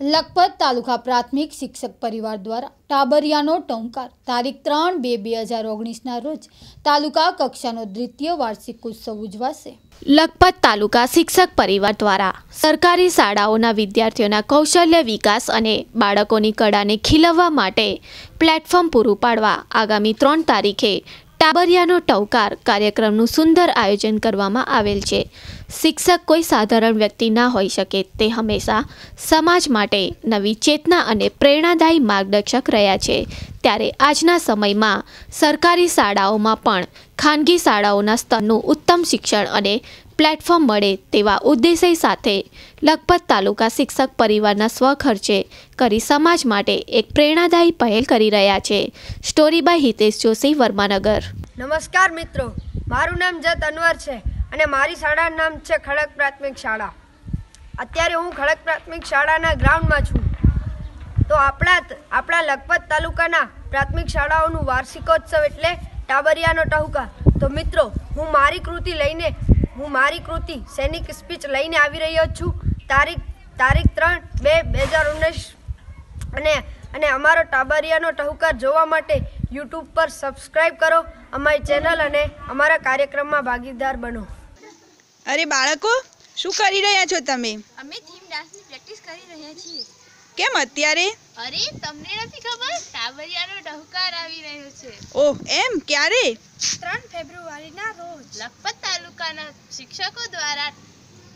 લખપત તાલુકા પ્રાથમિક શિક્ષક પરિવાર દ્વારા ટાબરિયાનો ટંકાર. તારીખ ત્રણ બે બે હજાર ઓગણીસના રોજ તાલુકા કક્ષાનો દ્વિતીય વાર્ષિક ઉત્સવ ઉજવાશે. લખપત તાલુકા શિક્ષક પરિવાર દ્વારા સરકારી શાળાઓના વિદ્યાર્થીઓના કૌશલ્ય વિકાસ અને બાળકોની કળાને ખીલવવા માટે પ્લેટફોર્મ પૂરું પાડવા આગામી ત્રણ તારીખે ટાબરિયાનો ટવકાર કાર્યક્રમનું સુંદર આયોજન કરવામાં આવેલ છે. શિક્ષક કોઈ સાધારણ વ્યક્તિ ના હોઈ શકે તે હંમેશા સમાજ માટે નવી ચેતના અને પ્રેરણાદાયી માર્ગદર્શક રહ્યા છે. ત્યારે આજના સમયમાં સરકારી શાળાઓમાં પણ ખાનગી શાળાઓના સ્તરનું ઉત્તમ શિક્ષણ અને પ્લેટફોર્મ મળે તેવા ઉદ્દેશ્ય સાથે લખપત તાલુકા શિક્ષક પરિવારના સ્વખર્ચે કરી સમાજ માટે એક પ્રેરણાદાયી પહેલ કરી રહ્યા છે. Story by Hitesh Joshi, Varmanagar. નમસ્કાર મિત્રો. મારું નામ જત અનવર છે અને મારી શાળાનું નામ છે ખડક પ્રાથમિક શાળા. અત્યારે હું ખડક પ્રાથમિક શાળાના ગ્રાઉન્ડમાં છું. તો આપણા આપણા લખપત તાલુકાના પ્રાથમિક શાળાઓનું વાર્ષિકોત્સવ એટલે ટાબરિયાનો ટહુકા. તો મિત્રો હું મારી કૃતિ લઈને હું મારી કૃતિ સૈનિક સ્પીચ લઈને આવી રહ્યો છું. તારીખ તારીખ ત્રણ બે બે હજાર ઓગણીસ અને અને અમારો ટાબરિયાનો ટહુકાર જોવા માટે યુટ્યુબ પર સબસ્ક્રાઈબ કરો અમારી ચેનલ અને અમારા કાર્યક્રમમાં ભાગીદાર બનો. અરે બાળકો શું કરી રહ્યા છો તમે? અમે થીમ ડાન્સની પ્રેક્ટિસ કરી રહ્યા છીએ. કેમ અત્યારે? અરે તમને નથી ખબર? ટાબરિયાનો ડહુકાર આવી રહ્યો છે. ઓહ એમ? ક્યારે? ત્રણ ફેબ્રુઆરીના રોજ. લખપત તાલુકાના શિક્ષકો દ્વારા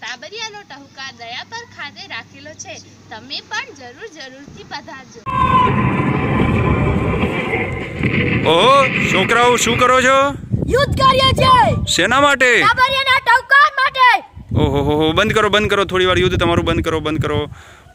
ટાબરિયાનો ટહુકાર દયાપર ખાતે રાખેલો છે. તમે પણ જરૂર જરૂરથી પધારજો. ઓહો છોકરાઓ શું કરો છો? યુદ્ધ કાર્ય છે શેના માટે? ટાબરિયાના ટહુકાર માટે. ઓહો હો હો બંધ કરો બંધ કરો. થોડી વાર યુદ્ધ તમારું બંધ કરો બંધ કરો.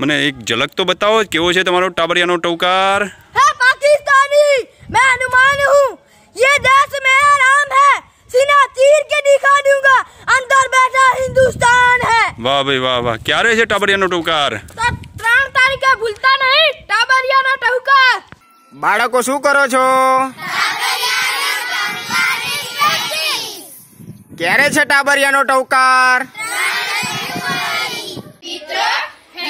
મને એક ઝલક તો બતાવો કેવો છે તમારો ટાબરિયાનો ટવકાર है पाकिस्तानी मैं हनुमान हूँ ये देश मेरा नाम है सीना तीर के दिखा दूंगा अंदर बैठा हिंदुस्तान है વાહ ભાઈ વાહ વાહ ક્યારે છે ટાબરિયાનો ટવકાર तो ત્રણ તારીખે ભૂલતા નહીં ટાબરિયાનો ટહુકાર બાળકો શું કરો છો ક્યારે છે ટાબરિયાનો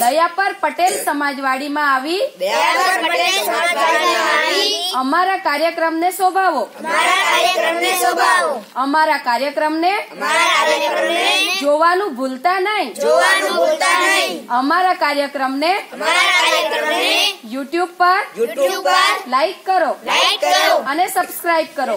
દયાપર પટેલ સમાજવાડીમાં આવી. અમારા કાર્યક્રમને શોભાવો. અમારા કાર્યક્રમને જોવાનું ભૂલતા નહીં. અમારા કાર્યક્રમને યુટ્યુબ પર લાઈક કરો અને સબસ્ક્રાઈબ કરો.